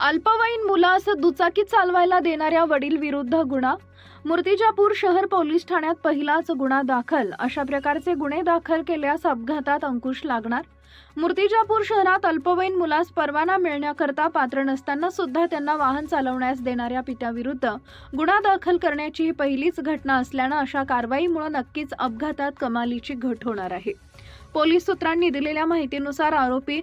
अल्पवयीन मुलास दुचाकी चालवायला देणाऱ्या वडील विरुद्ध गुन्हा. मूर्तिजापूर शहर पोलीस ठाण्यात पहिलाच गुन्हा दाखल. अशा प्रकारचे गुन्हे दाखल केल्यास अपघातात अंकुश लागणार. मूर्तिजापूर शहरात अल्पवयीन मुलास परवाना मिळण्याकरता पात्र नसताना सुद्धा त्यांना वाहन चालवण्यास देणाऱ्या पित्याविरुद्ध गुन्हा दाखल करण्याची ही पहिलीच घटना असल्यानं अशा कारवाईमुळे नक्कीच अपघातात कमालीची घट होणार आहे. पोलीस सूत्रांनी दिलेल्या माहितीनुसार आरोपी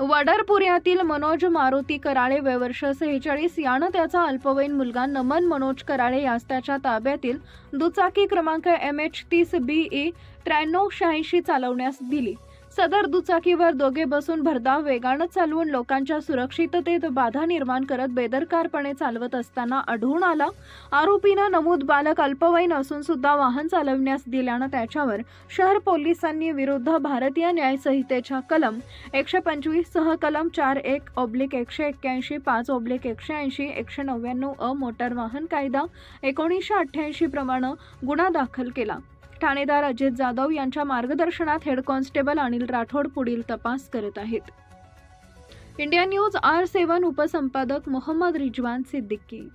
वडरपुऱ्यातील मनोज मारुती कराळे वयवर्ष सेहेचाळीस. यानं त्याचा अल्पवयीन मुलगा नमन मनोज कराळे यास त्याच्या ताब्यातील दुचाकी क्रमांक एम एच तीस बी ई त्र्याण्णव शहाऐंशी चालवण्यास दिली. सदर दुचाकीवर दोघे बसून भरधाव वेगानं चालवून लोकांच्या सुरक्षिततेत बाधा निर्माण करत बेदरकारपणे चालवत असताना आढळून आला. आरोपीनं नमूद बालक अल्पवयीन असून सुद्धा वाहन चालवण्यास दिल्यानं त्याच्यावर शहर पोलिसांनी विरुद्ध भारतीय न्याय संहितेच्या कलम एकशे पंचवीस सह कलम चार एक ऑब्लिक एकशे एक्क्याऐंशी पाच ऑब्लिक एकशे ऐंशी एकशे नव्याण्णव अ मोटार वाहन कायदा एकोणीसशे अठ्ठ्याऐंशी प्रमाणे गुन्हा दाखल केला. ठाणेदार अजित जाधव यांच्या मार्गदर्शनात हेड कॉन्स्टेबल अनिल राठोड पुढील तपास करत आहेत. इंडिया न्यूज आर सेवन उपसंपादक मोहम्मद रिजवान सिद्दीकी.